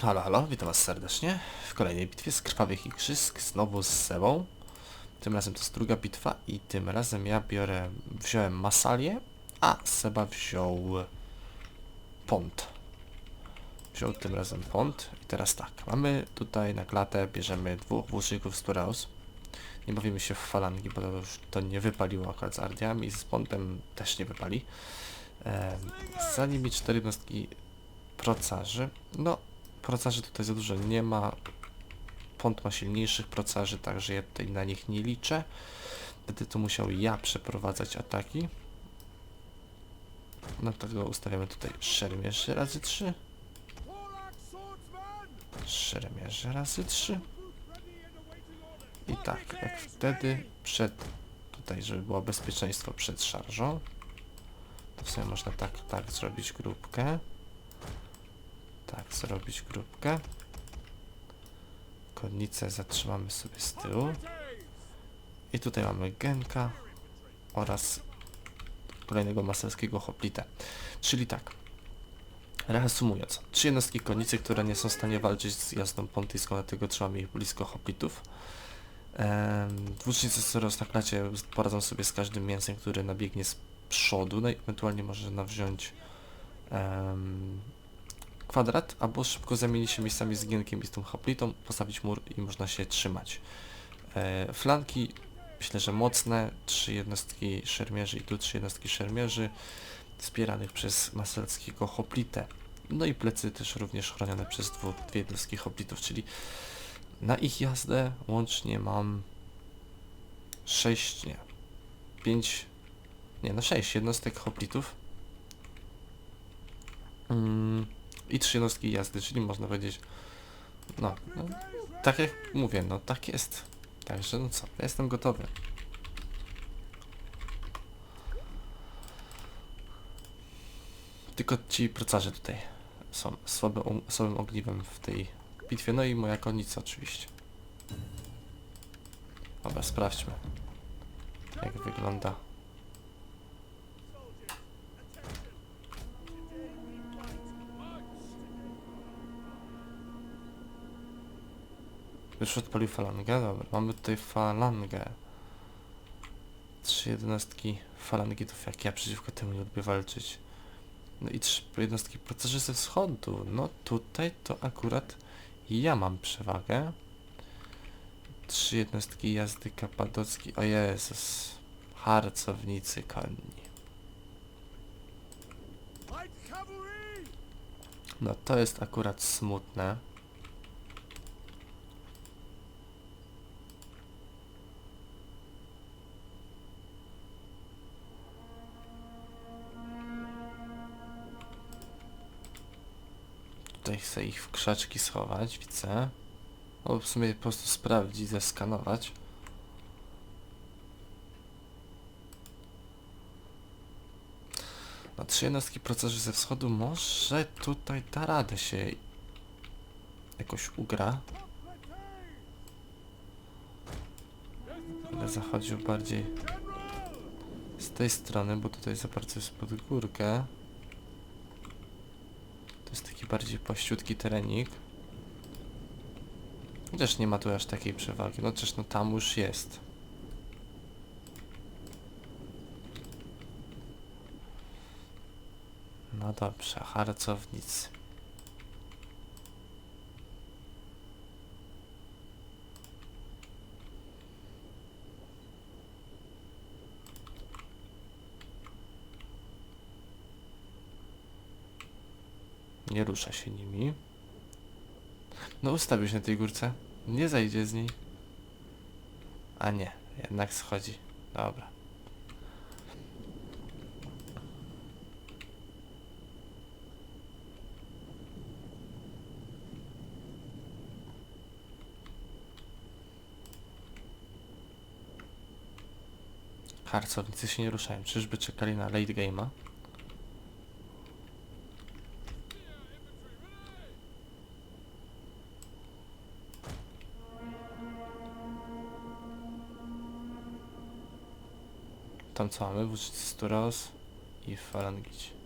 Halo, halo, witam was serdecznie w kolejnej bitwie z Krwawych Igrzysk, znowu z Sebą. Tym razem to jest druga bitwa i tym razem ja biorę, wziąłem Masalię, a Seba wziął Pont. Wziął tym razem Pont i teraz tak, mamy tutaj na klatę, bierzemy dwóch włóczników z Turaus. Nie bawimy się w falangi, bo to już to nie wypaliło akurat z Ardiami i z Pontem też nie wypali. Ehm, za nimi cztery jednostki procarzy. No, procarzy tutaj za dużo nie ma. Pont ma silniejszych procarzy, także ja tutaj na nich nie liczę. Wtedy to musiał ja przeprowadzać ataki. No tego ustawiamy tutaj szermierzy razy 3. Szermierzy razy 3. I tak, jak wtedy przed, tutaj żeby było bezpieczeństwo przed szarżą, to w sumie można tak, tak zrobić grupkę. Tak, zrobić grupkę. Konnicę zatrzymamy sobie z tyłu. I tutaj mamy Genka oraz kolejnego maselskiego hoplitę. Czyli tak, reasumując, trzy jednostki konnicy, które nie są w stanie walczyć z jazdą pontyjską, dlatego trzymamy ich blisko hoplitów. Ehm, Włócznicy Soros na poradzą sobie z każdym mięsem, który nabiegnie z przodu, no i ewentualnie można wziąć em, kwadrat, albo szybko zamieni się miejscami z Gienkiem i z tą hoplitą, postawić mur i można się trzymać. E, flanki myślę, że mocne, trzy jednostki szermierzy i tu trzy jednostki szermierzy wspieranych przez maselskiego hoplitę. No i plecy też również chronione przez dwu, dwie jednostki hoplitów, czyli na ich jazdę łącznie mam 6, nie, 5, nie, na 6 jednostek hoplitów. Mm, I 3 jednostki jazdy, czyli można powiedzieć, no, no, tak jak mówię, no tak jest. Także no co, ja jestem gotowy. Tylko ci procarze tutaj są słabe, słabym ogniwem w tej bitwie, no i moja konnica oczywiście. Dobra, sprawdźmy jak wygląda. Już odpalił falangę, dobra, mamy tutaj falangę. Trzy jednostki falangitów, jak ja przeciwko temu nie lubię walczyć. No i trzy jednostki procerzy ze wschodu. No tutaj to akurat ja mam przewagę. Trzy jednostki jazdy kapadocki. O Jezus. Harcownicy konni. No to jest akurat smutne. Chcę ich w krzaczki schować, widzę. O, w sumie po prostu sprawdzić, zeskanować. Na trzy jednostki procesorzy ze wschodu może tutaj da radę się jakoś ugra. Ale zachodził bardziej z tej strony, bo tutaj za bardzo jest pod górkę. To jest taki bardziej pościutki terenik. Chociaż nie ma tu aż takiej przewagi. No chociaż no tam już jest. No dobrze, harcownicy. Nie rusza się nimi. No ustawił się na tej górce. Nie zejdzie z niej. A nie, jednak schodzi. Dobra. Harcownicy się nie ruszają. Czyżby czekali na late game'a? Tam co mamy? Wódźcy Sturos i Falangici.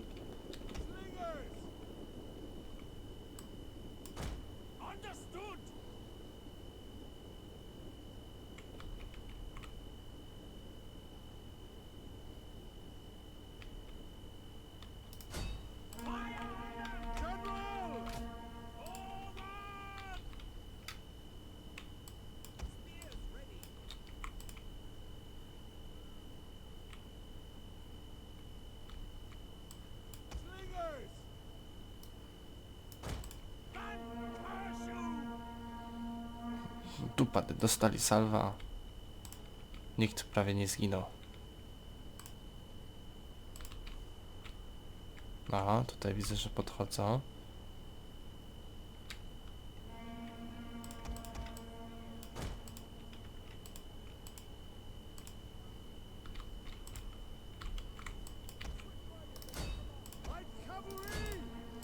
Dupa, dostali salwa. Nikt prawie nie zginął. No, tutaj widzę, że podchodzą.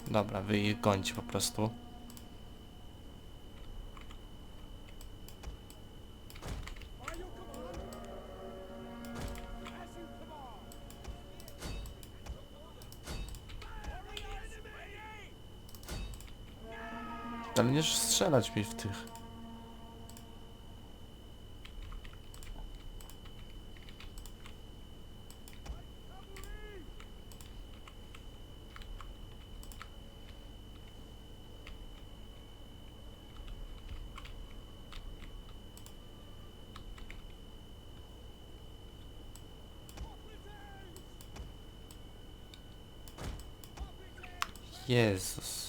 Dobra, wy ich gońcie po prostu. Ale nie strzelać mi w tych. Jezus.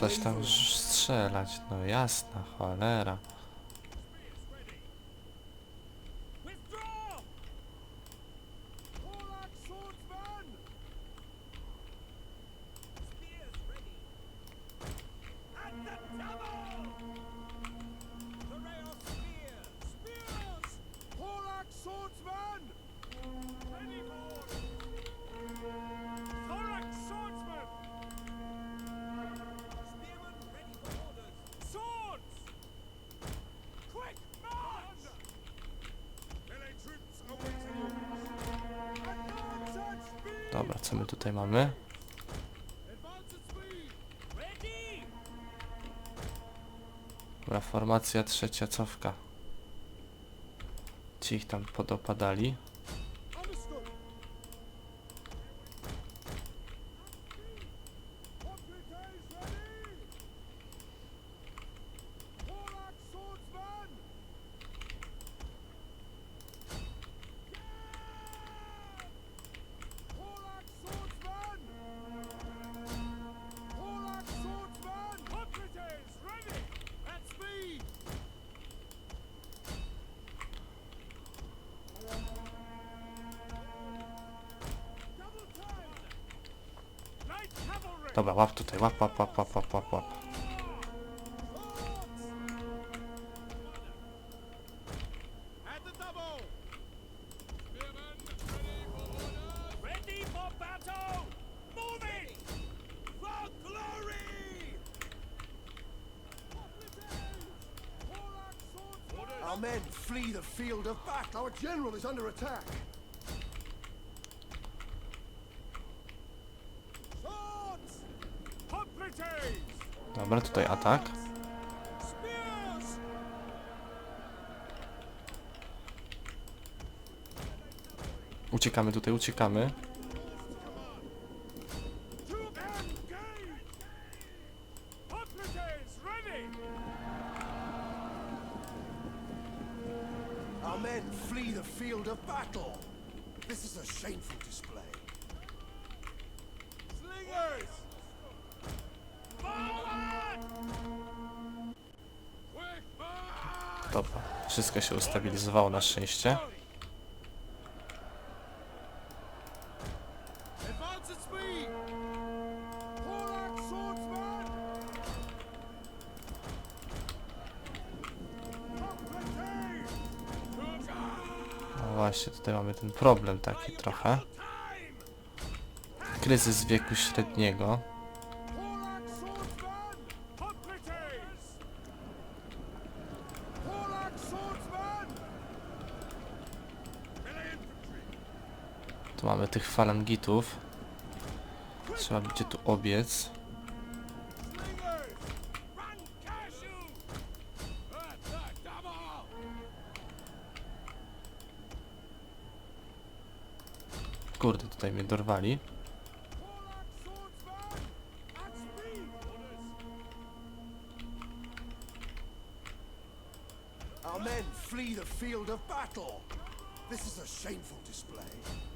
Rzucać tam, strzelać, no jasna cholera. Co my tutaj mamy? Advance at speed! Ready! Dobra, formacja trzecia cofka. Ci ich tam podopadali. Dobra, łap tutaj, łap, łap, łap, łap, łap, łap, łap. At the double! Spearmen, ready for order! Ready for battle! Moving! For glory! Our men flee the field of battle. Our general is under attack. Dobra, tutaj atak. Uciekamy tutaj, uciekamy. Ustabilizowało na szczęście. No właśnie, tutaj mamy ten problem taki trochę. Kryzys wieku średniego. Tych falangitów. Trzeba będzie tu obiec. Kurde, tutaj mnie dorwali. Our men flee the field of battle. This is a shameful display.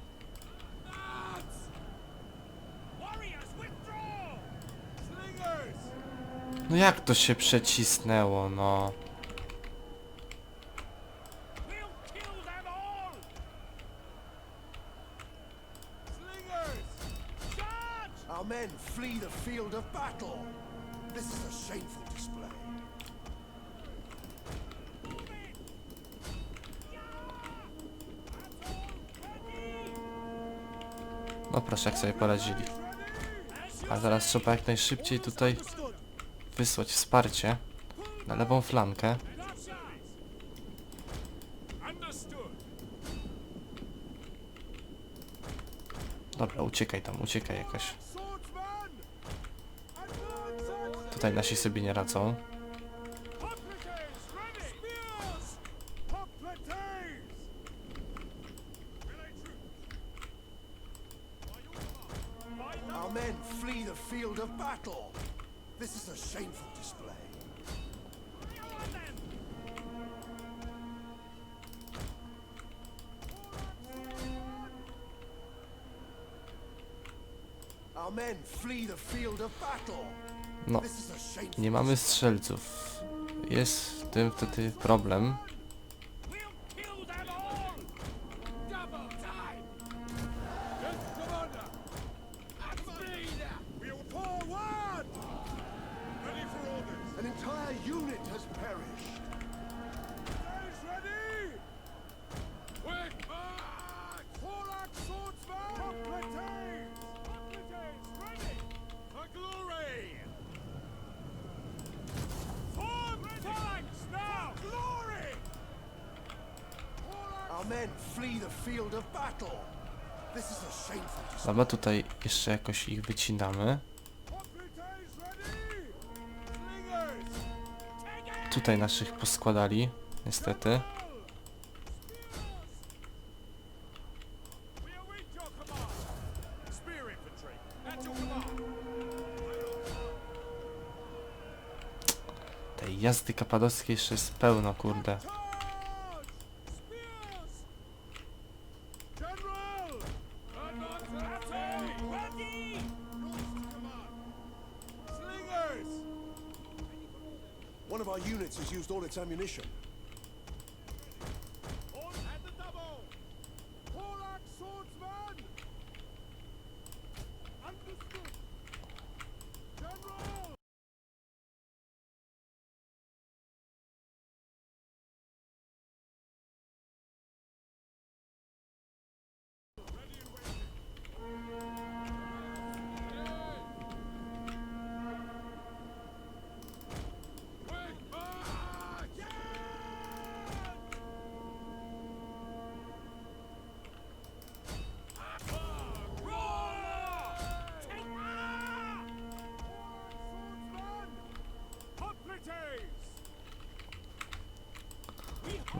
No jak to się przecisnęło, no. We'll kill them all! Slingers! Charge! Our men flee the field of battle. This is a shameful display. No proszę, jak sobie poradzili. A zaraz trzeba jak najszybciej tutaj wysłać wsparcie na lewą flankę. Dobra, uciekaj tam, uciekaj jakoś. Tutaj nasi sobie nie radzą. Mamy strzelców. Jest w tym wtedy problem. Dobra, tutaj jeszcze jakoś ich wycinamy. Tutaj naszych poskładali, niestety. Tej jazdy kapadockiej jeszcze jest pełno, kurde. One of our units has used all its ammunition.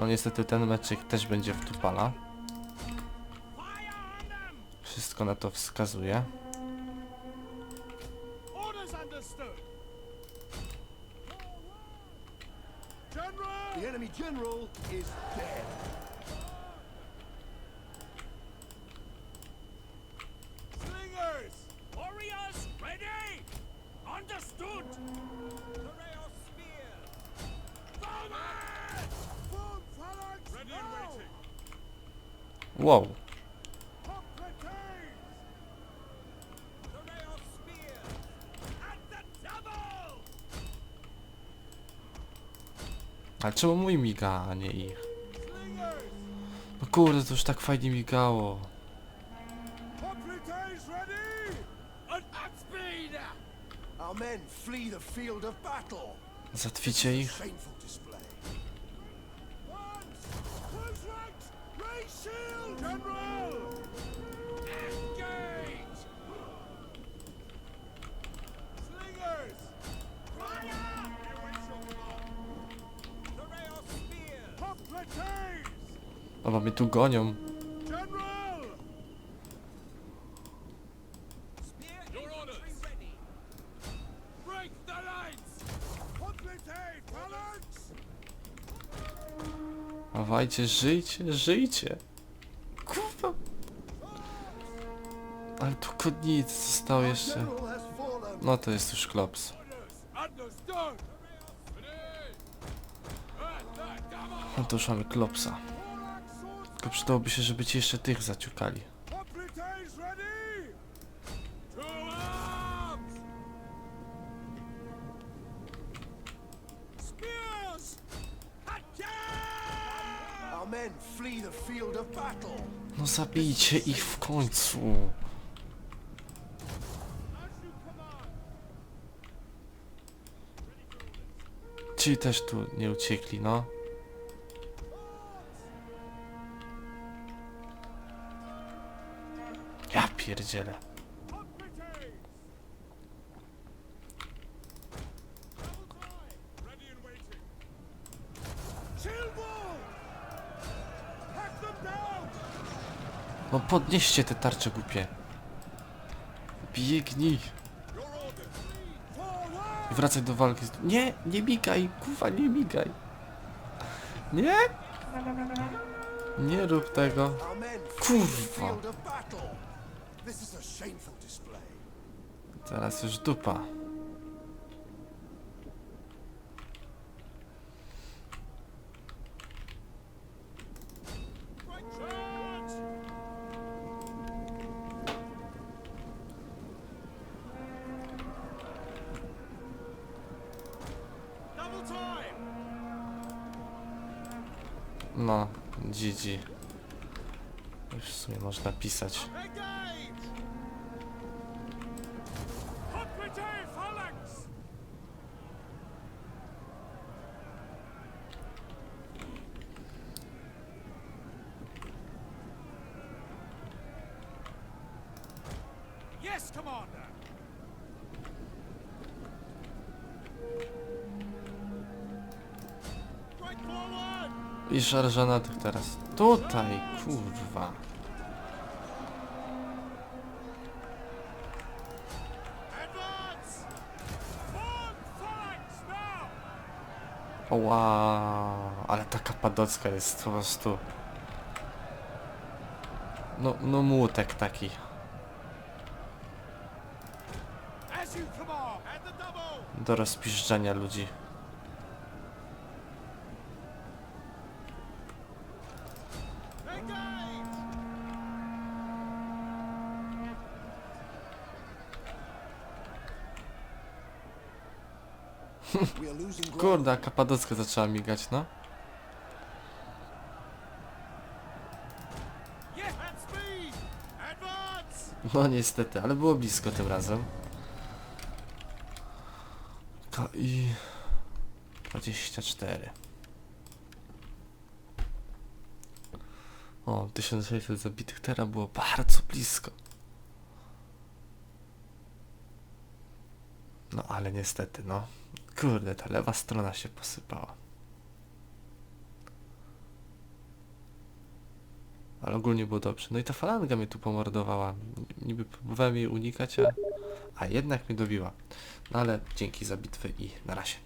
No niestety ten meczyk też będzie w Tupala. Wszystko na to wskazuje. Wow, ale czemu mój miga, a nie ich? No kurde, to już tak fajnie migało. Hoplites ready! The lines! Hoplite phalanx! Dawajcie, żyjcie, żyjcie. Ale tu kodnic zostało jeszcze. No to jest już klops. No to już mamy klopsa. Tylko przydałoby się, żeby ci jeszcze tych zaciukali. No zabijcie ich w końcu. Ci też tu nie uciekli, no. Ja pierdzielę. No podnieście te tarcze głupie. Biegnij. Wracaj do walki. z- Nie, nie migaj, kuwa, nie migaj. Nie? Nie rób tego. Kurwa. Teraz już dupa. GG. Już w sumie można pisać. Yes, Commander! Right I szarża na tych teraz. Tutaj, kurwa. Oła, ale ta kapadocka jest po prostu. No, no młotek taki. Do rozpiszczenia ludzi. Kurde, kapadocka zaczęła migać, no. No niestety, ale było blisko tym razem. KI 24. O, 1600 zabitych teraz było bardzo blisko. No ale niestety, no. Kurde, ta lewa strona się posypała. Ale ogólnie było dobrze. No i ta falanga mnie tu pomordowała. Niby próbowałem jej unikać, a, a jednak mnie dobiła. No ale dzięki za bitwę i na razie.